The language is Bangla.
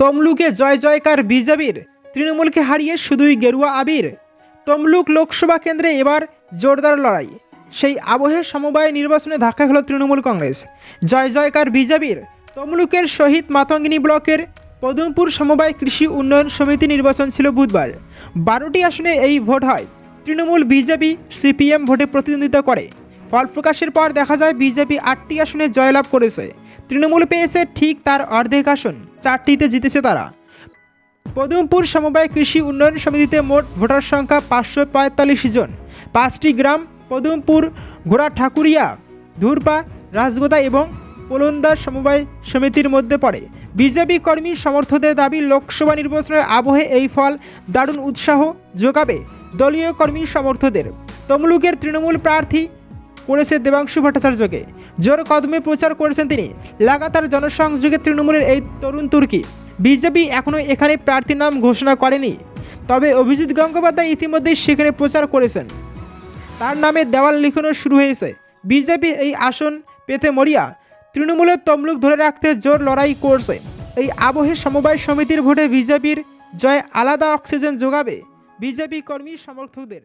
তমলুকে জয় জয়কার বিজেপির তৃণমূলকে হারিয়ে শুধুই গেরুয়া আবির। তমলুক লোকসভা কেন্দ্রে এবার জোরদার লড়াই। সেই আবহে সমবায় নির্বাচনে ধাক্কা খেল তৃণমূল কংগ্রেস। জয় জয়কার বিজেপির তমলুকের শহীদ মাতঙ্গিনী ব্লকের পদমপুর সমবায় কৃষি উন্নয়ন সমিতি নির্বাচন ছিল বুধবার। বারোটি আসনে এই ভোট হয়। তৃণমূল বিজেপি সিপিএম ভোটে প্রতিদ্বন্দ্বিতা করে। ফল প্রকাশের পর দেখা যায় বিজেপি আটটি আসনে জয়লাভ করেছে। তৃণমূল পেয়েছে ঠিক তার অর্ধেক আসন। চারটিতে জিতেছে তারা। পদমপুর সমবায় কৃষি উন্নয়ন সমিতিতে মোট ভোটার সংখ্যা পাঁচশো পঁয়তাল্লিশ জন। পাঁচটি গ্রাম, পদমপুর, ঘোড়া ঠাকুরিয়া, ধুরপা, রাজগোদা এবং পোলন্দার সমবায় সমিতির মধ্যে পড়ে। বিজেপি কর্মী সমর্থকদের দাবি, লোকসভা নির্বাচনের আবহে এই ফল দারুণ উৎসাহ যোগাবে দলীয় কর্মী সমর্থকদের। তমলুকের তৃণমূল প্রার্থী করেছে দেবাংশু ভট্টাচার্যকে। জোর কদমে প্রচার করেছেন তিনি। লাগাতার জনসংযোগে তৃণমূলের এই তরুণ তুর্কি, বিজেপি এখনও এখানে প্রার্থীর নাম ঘোষণা করেনি। তবে অভিজিৎ গঙ্গোপাধ্যায় ইতিমধ্যেই সেখানে প্রচার করেছেন। তার নামে দেওয়াল লিখনও শুরু হয়েছে। বিজেপি এই আসন পেতে মরিয়া, তৃণমূলের তমলুক ধরে রাখতে জোর লড়াই করছে। এই আবহে সমবায় সমিতির ভোটে বিজেপির জয় আলাদা অক্সিজেন যোগাবে। বিজেপি কর্মী সমর্থকদের।